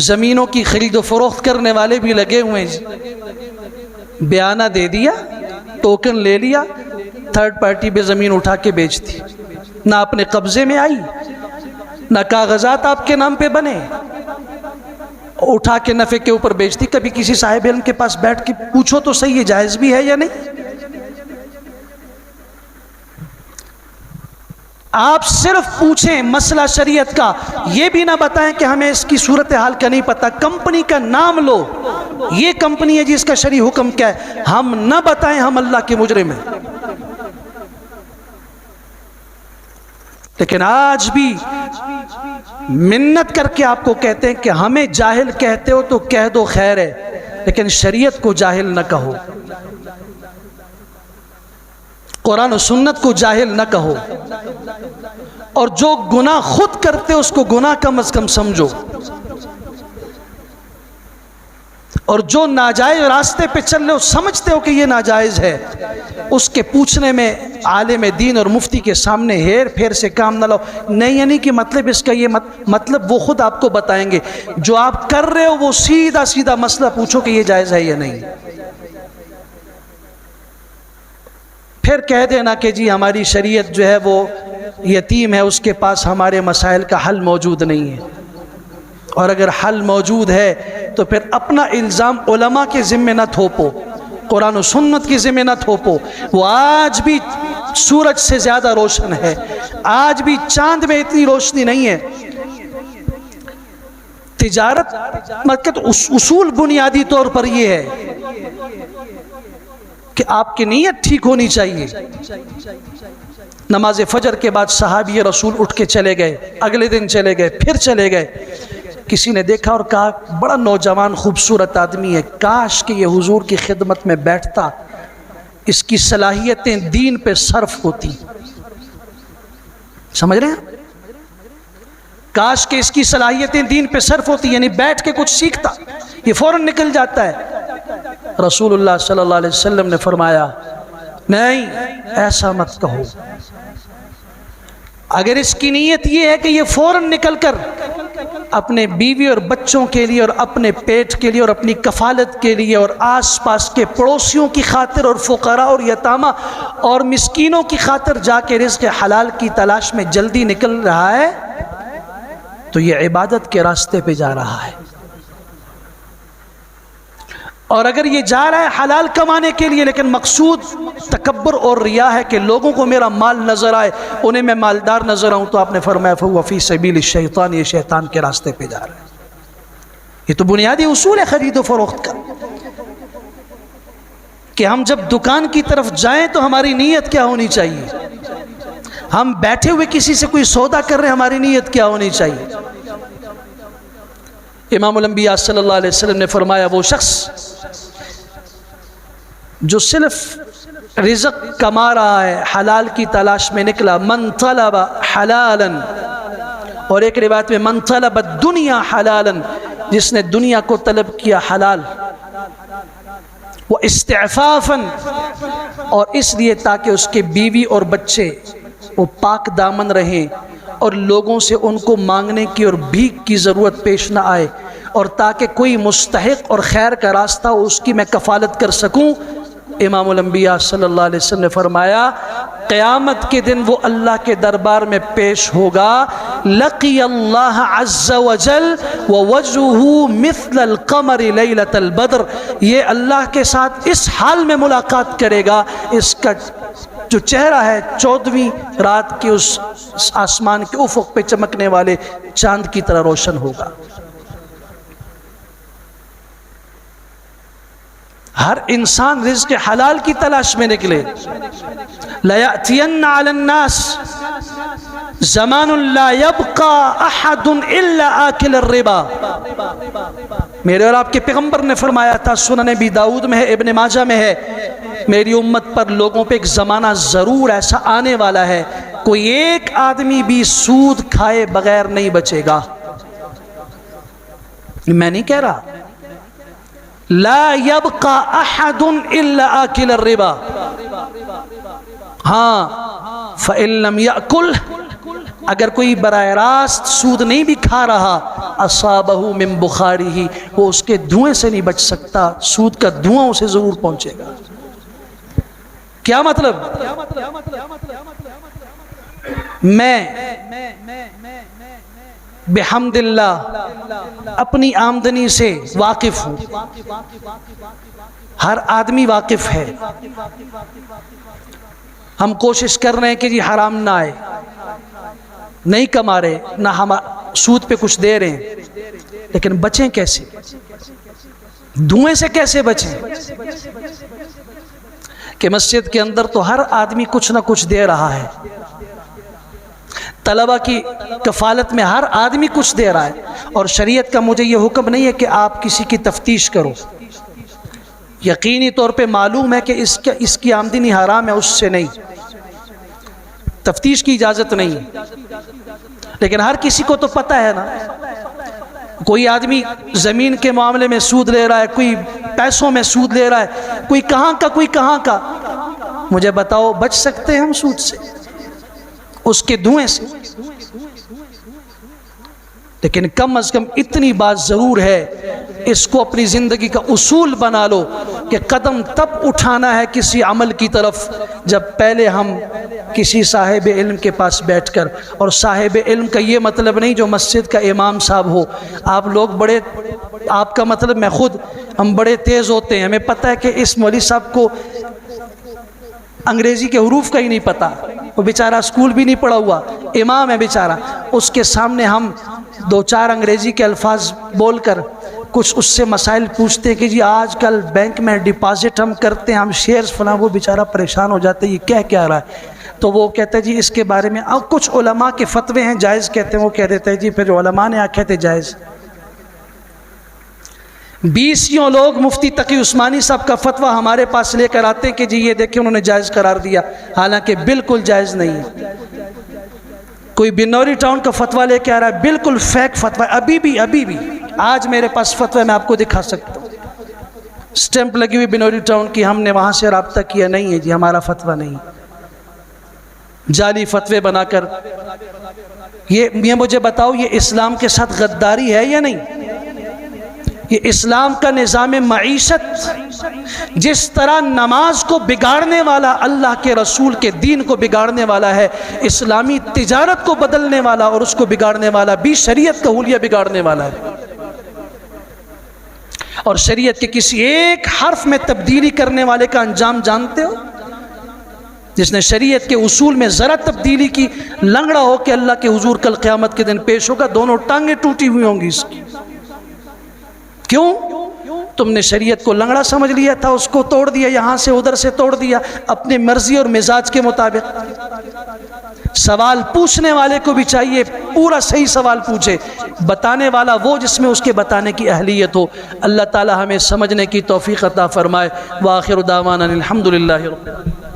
زمینوں کی خرید و فروخت کرنے والے بھی لگے ہوئے ہیں جی۔ بیانہ دے دیا ٹوکن لے لیا تھرڈ پارٹی پہ زمین اٹھا کے بیچ دی۔ نہ اپنے قبضے میں آئی، نہ کاغذات آپ کے نام پہ بنے۔ اٹھا کے نفے کے اوپر بیچ دی، کبھی کسی صاحب علم کے پاس بیٹھ کے پوچھو تو صحیح ہے، جائز بھی ہے یا نہیں؟ آپ صرف پوچھیں مسئلہ شریعت کا، یہ بھی نہ بتائیں کہ ہمیں اس کی صورتحال کا نہیں پتا کمپنی کا نام لو۔ یہ کمپنی ہے جس کا شریع حکم کیا ہے۔ ہم نہ بتائیں ہم اللہ کے مجرم ہیں۔ لیکن آج بھی منت کر کے آپ کو کہتے ہیں کہ ہمیں جاہل کہتے ہو تو کہہ دو خیر ہے، لیکن شریعت کو جاہل نہ کہو۔ قرآن و سنت کو جاہل نہ کہو۔ اور جو گناہ خود کرتے اس کو گناہ کم از کم سمجھو۔ اور جو ناجائز راستے پہ چل رہے ہو، سمجھتے ہو کہ یہ ناجائز ہے۔ اس کے پوچھنے میں عالم دین اور مفتی کے سامنے ہیر پھیر سے کام نہ لو نہیں یعنی کہ مطلب اس کا یہ مطلب وہ خود آپ کو بتائیں گے۔ جو آپ کر رہے ہو، وہ سیدھا سیدھا مسئلہ پوچھو کہ یہ جائز ہے یا نہیں۔ پھر کہہ دینا کہ جی ہماری شریعت جو ہے وہ یتیم ہے اس کے پاس ہمارے مسائل کا حل موجود نہیں ہے۔ اور اگر حل موجود ہے تو پھر اپنا الزام علماء کے ذمے نہ تھوپو، قرآن و سنت کی ذمہ نہ تھوپو۔ وہ آج بھی سورج سے زیادہ روشن ہے۔ آج بھی چاند میں اتنی روشنی نہیں ہے۔ تجارت مطلب اصول بنیادی طور پر یہ ہے۔ کہ آپ کی نیت ٹھیک ہونی چاہیے۔ نماز فجر کے بعد صحابی رسول اٹھ کے چلے گئے، اگلے دن چلے گئے، پھر چلے گئے۔ کسی نے دیکھا اور کہا، بڑا نوجوان خوبصورت آدمی ہے، کاش کہ یہ حضور کی خدمت میں بیٹھتا، اس کی صلاحیتیں دین پہ صرف ہوتی۔ سمجھ رہے ہیں؟ کاش کہ اس کی صلاحیتیں دین پہ صرف ہوتی یعنی بیٹھ کے کچھ سیکھتا، یہ فوراً نکل جاتا ہے۔ رسول اللہ صلی اللہ علیہ وسلم نے فرمایا، نہیں، ایسا مت کہو۔ اگر اس کی نیت یہ ہے کہ یہ فوراً نکل کر اپنے بیوی اور بچوں کے لیے اور اپنے پیٹ کے لیے اور اپنی کفالت کے لیے اور آس پاس کے پڑوسیوں کی خاطر اور فقراء اور یتامہ اور مسکینوں کی خاطر جا کے رزق حلال کی تلاش میں جلدی نکل رہا ہے، تو یہ عبادت کے راستے پہ جا رہا ہے۔ اور اگر یہ جا رہا ہے حلال کمانے کے لیے، لیکن مقصود تکبر اور ریا ہے کہ لوگوں کو میرا مال نظر آئے، انہیں میں مالدار نظر آؤں تو آپ نے فرمایا فی سبیل الشیطان یہ شیطان کے راستے پہ جا رہا ہے۔ یہ تو بنیادی اصول ہے خرید و فروخت کا۔ کہ ہم جب دکان کی طرف جائیں تو ہماری نیت کیا ہونی چاہیے؟ ہم بیٹھے ہوئے کسی سے کوئی سودا کر رہے ہیں، ہماری نیت کیا ہونی چاہیے؟ امام الانبیاء صلی اللہ علیہ وسلم نے فرمایا، وہ شخص جو صرف رزق کما رہا ہے، حلال کی تلاش میں نکلا، من طلب حلالا، اور ایک روایت میں من طلب دنیا حلالا، جس نے دنیا کو طلب کیا حلال، وہ استعفافا، اور اس لیے تاکہ اس کے بیوی اور بچے وہ پاک دامن رہیں اور لوگوں سے ان کو مانگنے کی اور بھیک کی ضرورت پیش نہ آئے اور تاکہ کوئی مستحق اور خیر کا راستہ اس کی میں کفالت کر سکوں۔ امام الانبیاء صلی اللہ علیہ وسلم نے فرمایا، قیامت کے دن وہ اللہ کے دربار میں پیش ہوگا، لقی اللہ عز مثل القمر لیلت البدر۔ یہ اللہ کے ساتھ اس حال میں ملاقات کرے گا۔ اس کا جو چہرہ ہے چودویں رات کی اس آسمان کے افق پہ چمکنے والے چاند کی طرح روشن ہوگا۔ ہر انسان رزق حلال کی تلاش میں نکلے۔ لَيَأْتِيَنَّ عَلَى النَّاسِ زمان لا يبقى احد الا آكل الربا۔ میرے اور آپ کے پیغمبر نے فرمایا تھا، سنن بی داود میں ہے، ابن ماجہ میں ہے۔ میری امت پر لوگوں پہ ایک زمانہ ضرور ایسا آنے والا ہے۔ کوئی ایک آدمی بھی سود کھائے بغیر نہیں بچے گا۔ میں نہیں کہہ رہا۔ لا يبقى احد الا آكل الربا. ہاں فَإِن لَمْ يَأْكُلْ، اگر کوئی براہ راست سود نہیں بھی کھا رہا اصابہ من بخاری ہی وہ اس کے دھوئیں سے نہیں بچ سکتا، سود کا دھواں اسے ضرور پہنچے گا۔ کیا مطلب؟ میں، بحمد اللہ اپنی آمدنی سے واقف ہوں۔ ہر آدمی واقف ہے۔ ہم کوشش کر رہے ہیں کہ جی حرام نہ آئے۔ نہیں کما رہے، نہ ہم سود پہ کچھ دے رہے ہیں۔ لیکن بچیں کیسے؟ دھوئیں سے کیسے بچیں؟ کہ مسجد کے اندر تو ہر آدمی کچھ نہ کچھ دے رہا ہے۔ طلبہ کی کفالت میں ہر آدمی کچھ دے رہا ہے اور شریعت کا مجھے یہ حکم نہیں ہے کہ آپ کسی کی تفتیش کرو۔ یقینی طور پہ معلوم ہے کہ اس کا اس کی آمدنی حرام ہے، اس سے نہیں۔ تفتیش کی اجازت نہیں۔ لیکن ہر کسی کو تو پتہ ہے نا۔ کوئی آدمی زمین کے معاملے میں سود لے رہا ہے، کوئی پیسوں میں سود لے رہا ہے، کوئی کہاں کا، کوئی کہاں کا۔ مجھے بتاؤ، بچ سکتے ہیں ہم سود سے؟ اس کے دھوئیں سے۔ لیکن کم از کم اتنی بات ضرور ہے، اس کو اپنی زندگی کا اصول بنا لو کہ قدم تب اٹھانا ہے کسی عمل کی طرف جب پہلے ہم کسی صاحب علم کے پاس بیٹھ کر۔ اور صاحب علم کا یہ مطلب نہیں جو مسجد کا امام صاحب ہو۔ آپ لوگ بڑے، آپ کا مطلب میں خود، ہم بڑے تیز ہوتے ہیں۔ ہمیں پتہ ہے کہ اس مولوی صاحب کو انگریزی کے حروف کا ہی نہیں پتہ۔ وہ بیچارہ اسکول بھی نہیں پڑھا ہوا، امام ہے بیچارہ۔ اس کے سامنے ہم دو چار انگریزی کے الفاظ بول کر کچھ اس سے مسائل پوچھتے ہیں کہ جی آج کل بینک میں ڈپازٹ ہم کرتے ہیں، ہم شیئرز فلاں، وہ بیچارہ پریشان ہو جاتے ہیں، یہ کہہ کیا رہا ہے؟ تو وہ کہتے ہیں جی اس کے بارے میں، اب کچھ علماء کے فتوے ہیں، جائز کہتے ہیں، وہ کہہ دیتے ہیں جی پھر علماء نے آ تھے جائز۔ بیسیوں لوگ مفتی تقی عثمانی صاحب کا فتویٰ ہمارے پاس لے کر آتے ہیں کہ جی یہ دیکھیں انہوں نے جائز قرار دیا۔ حالانکہ بالکل جائز نہیں۔ ہے کوئی بنوری ٹاؤن کا فتویٰ لے کے آ رہا ہے، بالکل فیک فتویٰ۔ ابھی بھی ابھی بھی۔ آج میرے پاس فتویٰ میں آپ کو دکھا سکتا ہوں۔ سٹیمپ لگی ہوئی بنوری ٹاؤن کی ہم نے وہاں سے رابطہ کیا نہیں ہے جی ہمارا فتویٰ نہیں۔ جعلی فتوے بنا کر۔ یہ مجھے بتاؤ، یہ اسلام کے ساتھ غداری ہے یا نہیں؟ یہ اسلام کا نظام معیشت، جس طرح نماز کو بگاڑنے والا اللہ کے رسول کے دین کو بگاڑنے والا ہے، اسلامی تجارت کو بدلنے والا اور اس کو بگاڑنے والا بھی شریعت کا حلیہ بگاڑنے والا ہے۔ اور شریعت کے کسی ایک حرف میں تبدیلی کرنے والے کا انجام جانتے ہو؟ جس نے شریعت کے اصول میں ذرا تبدیلی کی، لنگڑا ہو کہ اللہ کے حضور کل قیامت کے دن پیش ہوگا، دونوں ٹانگیں ٹوٹی ہوئی ہوں گی اس کی۔ کیوں؟ تم نے شریعت کو لنگڑا سمجھ لیا تھا، اس کو توڑ دیا، یہاں سے ادھر سے توڑ دیا، اپنے مرضی اور مزاج کے مطابق۔ سوال پوچھنے والے کو بھی چاہیے، پورا صحیح سوال پوچھے۔ بتانے والا وہ جس میں اس کے بتانے کی اہلیت ہو۔ اللہ تعالی ہمیں سمجھنے کی توفیق عطا فرمائے۔ واخر دعوانا الحمدللہ رب العالمین۔